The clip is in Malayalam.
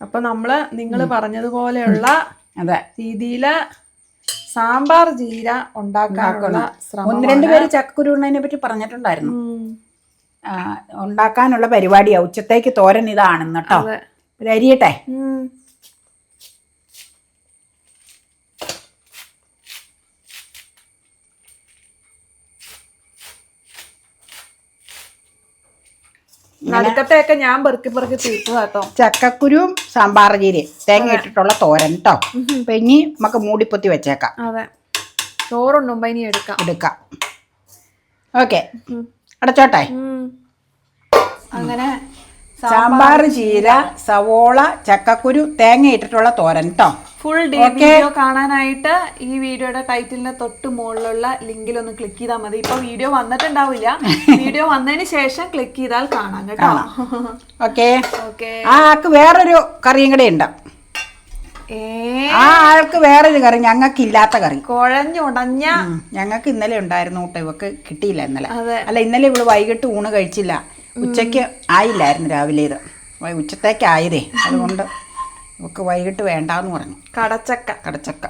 അപ്പൊ നമ്മൾ നിങ്ങൾ പറഞ്ഞതുപോലെയുള്ള അതെ. രീതിയിൽ സാമ്പാർ ജീര ഉണ്ടാക്കാനുള്ള ശ്രമം ഒന്ന് രണ്ട് പേര് ചക്കക്കുരു ഉണ്ണതിനെ പറ്റി പറഞ്ഞിട്ടുണ്ടായിരുന്നു. ഉണ്ടാക്കാനുള്ള പരിപാടിയാ. ഉച്ചത്തേക്ക് തോരൻ ഇതാണെന്ന് കേട്ടോ. അരിയട്ടെ? നടുക്കത്തെയൊക്കെ ഞാൻ പെറുക്കി പെറുക്കി തീർത്തു കേട്ടോ ചക്കക്കുരുവും സാമ്പാർ ജീരയും തേങ്ങ ഇട്ടിട്ടുള്ള തോരൻ കേട്ടോ അപ്പൊ ഇനി നമുക്ക് മൂടിപ്പൊത്തി വെച്ചേക്കാം. അതെ. ചോറുണ്ടുമ്പോ ഇനി എടുക്കാം. എടുക്കാം. ഓക്കെ. അടച്ചോട്ടെ. അങ്ങനെ സാമ്പാർ ചീര സവോള ചക്കക്കുരു തേങ്ങ ഇട്ടിട്ടുള്ള തോരൻ കേട്ടോ ഫുൾ ഡേ വീഡിയോ കാണാനായിട്ട് ഈ വീഡിയോയുടെ ടൈറ്റിലിന്റെ തൊട്ട് മുകളിലുള്ള ലിങ്കിൽ ഒന്ന് ക്ലിക്ക് ചെയ്താൽ മതി. ഇപ്പൊ വീഡിയോ വന്നിട്ടുണ്ടാവില്ല. വീഡിയോ വന്നതിന് ശേഷം ക്ലിക്ക് ചെയ്താൽ കാണാം കേട്ടോ. ഓക്കെ ഓക്കെ ആ ആൾക്ക് വേറൊരു കറിയും കൂടെ ഉണ്ട്. ഏ? ആ ആൾക്ക് വേറൊരു കറി ഞങ്ങൾക്ക് ഇല്ലാത്ത കറി. കുഴഞ്ഞുടഞ്ഞ ഞങ്ങൾക്ക് ഇന്നലെ ഉണ്ടായിരുന്നു കേട്ടോ ഇവക്ക് കിട്ടിയില്ല ഇന്നലെ. അല്ല ഇന്നലെ ഇവൾ വൈകിട്ട് ഊണ് കഴിച്ചില്ല. ഉച്ചയ്ക്ക് ആയില്ലായിരുന്നു രാവിലെ ഇത്. വൈ- ഉച്ചത്തേക്ക് ആയതേ. അതുകൊണ്ട് ഇവക്ക് വൈകിട്ട് വേണ്ടാന്ന് പറഞ്ഞു. കടച്ചക്ക. കടച്ചക്ക.